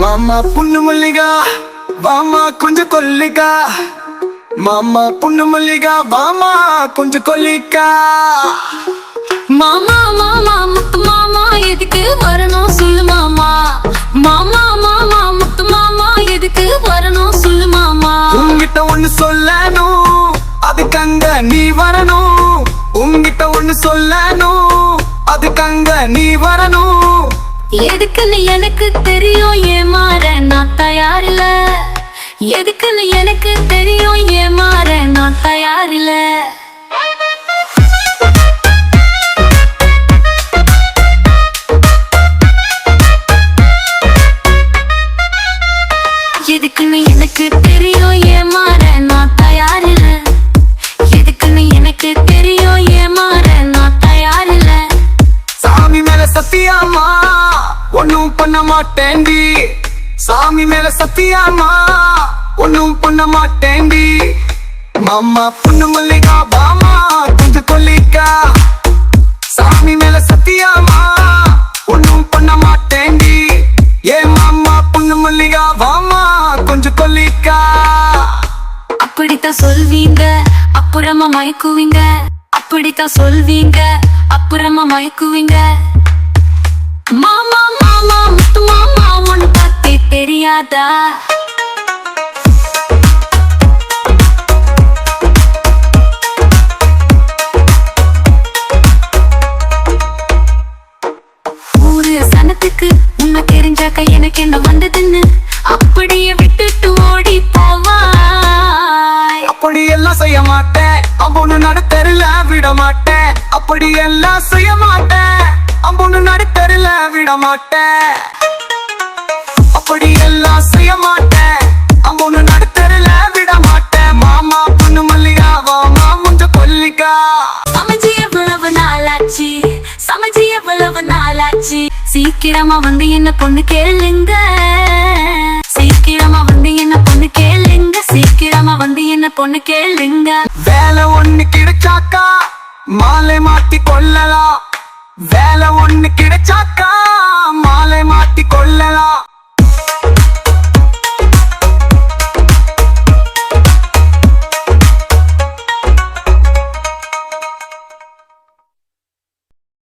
மாமா புண்ணு மல்லிகா வாமா கொஞ்சம் கொல்லிக்கா. மாமா புண்ணு மல்லிகா வாமா கொஞ்சம் கொல்லிக்கா. மாமா மாமா முத்து மாமா எதுக்கு வரணும் சொல்லு மாமா. மாமா மாமா முத்து மாமா எதுக்கு வரணும் சொல்லு மாமா. உங்கிட்ட ஒண்ணு சொல்லணும். அதுக்கங்க நீ வரணும். உங்கிட்ட ஒண்ணு சொல்லணும். அதுக்கங்க நீ வரணும். எதுக்குன்னு எனக்கு தெரியும் ஏமாற நான் தயாரில்ல. எதுக்குன்னு எனக்கு தெரியும் ஏமாற நான் தயாரில்ல. மாட்டேண்டி சாமி மேல சத்தியாமா ஒண்ணும் பண்ண மாட்டேண்டி மாமா பொண்ணு மல்லிகா பாமா கொஞ்சம் கொல்லிக்கா. சாமி மேல சத்தியாமா? ஒண்ணும் பண்ண மாட்டேண்டி ஏ மாமா பொண்ணு மல்லிகா வாமா கொஞ்சம் கொல்லிக்கா. அப்படித்தான் சொல்வீங்க அப்புறமா மயக்குவீங்க. அப்படித்தான் சொல்வீங்க அப்புறமா மயக்குவீங்க. தெரியாதா ஊரு சனத்துக்கு உன்னை தெரிஞ்சாக்க எனக்கு என்ன வந்ததுன்னு? அப்படியே விட்டுட்டு ஓடி போவாய். அப்படி எல்லாம் செய்ய மாட்டேன். அம்பொன்னு நடுத்தருல விட மாட்டேன். அப்படி எல்லாம் செய்ய மாட்டேன். அம்பொன்னு நடுத்தருல விட மாட்டேன். போச்சு. சீக்கிரமா வந்து என்ன பொண்ணு கேளுங்க. சீக்கிரமா வந்து என்ன பொண்ணு கேளுங்க. சீக்கிரமா வந்து என்ன பொண்ணு கேளுங்க. வேலை ஒண்ணு கிடைச்சாக்கா மாலை மாத்தி கொள்ளலாம். வேலை ஒண்ணு கிடைச்சாக்கா மாலை மாத்தி கொள்ளலாம்.